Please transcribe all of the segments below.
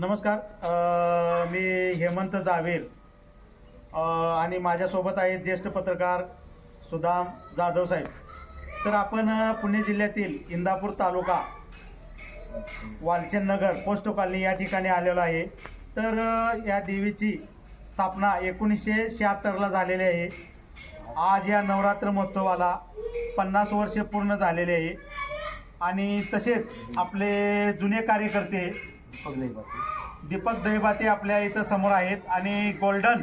नमस्कार. मी हेमंत जावेल आणि माझ्यासोबत आहेत ज्येष्ठ पत्रकार सुदाम जाधव साहेब. तर आपण पुणे जिल्ह्यातील इंदापूर तालुका वालचंदनगर पोस्ट कॉलनी या ठिकाणी आलेलो आहे. तर या देवीची स्थापना एकोणीसशे शहात्तरला झालेली आहे. आज या नवरात्र महोत्सवाला पन्नास वर्षे पूर्ण झालेले आहे. आणि तसेच आपले जुने कार्यकर्ते दीपक दहीबाते आपल्या इथं समोर आहेत आणि गोल्डन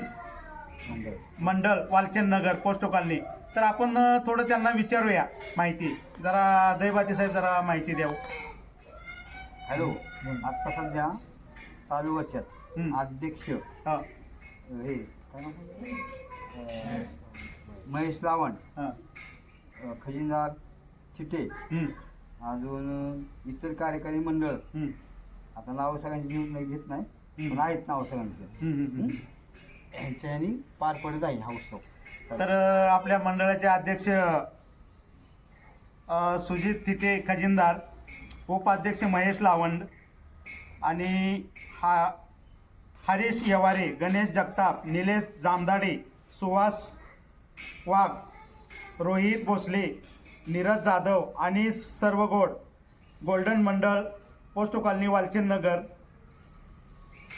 मंडळ. Walchand Nagar post colony. तर आपण अ, थोडं त्यांना विचारूया माहिती. जरा दहीबाते साहेब जरा माहिती द्याव. हॅलो आता सध्या चालू वर्षात हं. अध्यक्ष हा, हे काय नाव आहे? अं, महेश लावण हा, अं, खजिनदार चिटे हं, अजून इतर कार्यकारी मंडळ. हं, आता नावं सगळ्यांची घेऊन नाही घेत नाही. पण आहेत नावं सगळ्यांचे हं, हं, हं. यांच्या ह्यानी पार पडत आहे हा उत्सव तर अ, आपल्या मंडळाचे अध्यक्ष अ, सुजित थिटे खजिनदार उपाध्यक्ष महेश लावंड आणि हा हरीश यवारे गणेश जगताप निलेश जामदाडे सुहास वाघ रोहित भोसले नीरज जाधव आणि सर्व गोड गोल्डन मंडळ पोस्ट कॉलनी वालचंद नगर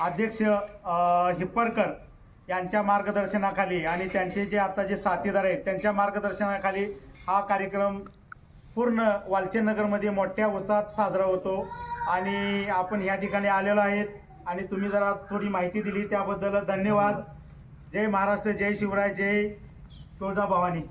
अध्यक्ष हिप्परकर यांच्या मार्गदर्शनाखाली आणि त्यांचे जे आता जे साथीदार आहेत त्यांच्या मार्गदर्शनाखाली हा कार्यक्रम पूर्ण वालचंद नगरमध्ये मोठ्या उत्साहात साजरा होतो. आणि आपण या ठिकाणी आलेलो आहेत आणि तुम्ही जरा थोडी माहिती दिली त्याबद्दल धन्यवाद. जय महाराष्ट्र जय शिवराय जय तुळजा भवानी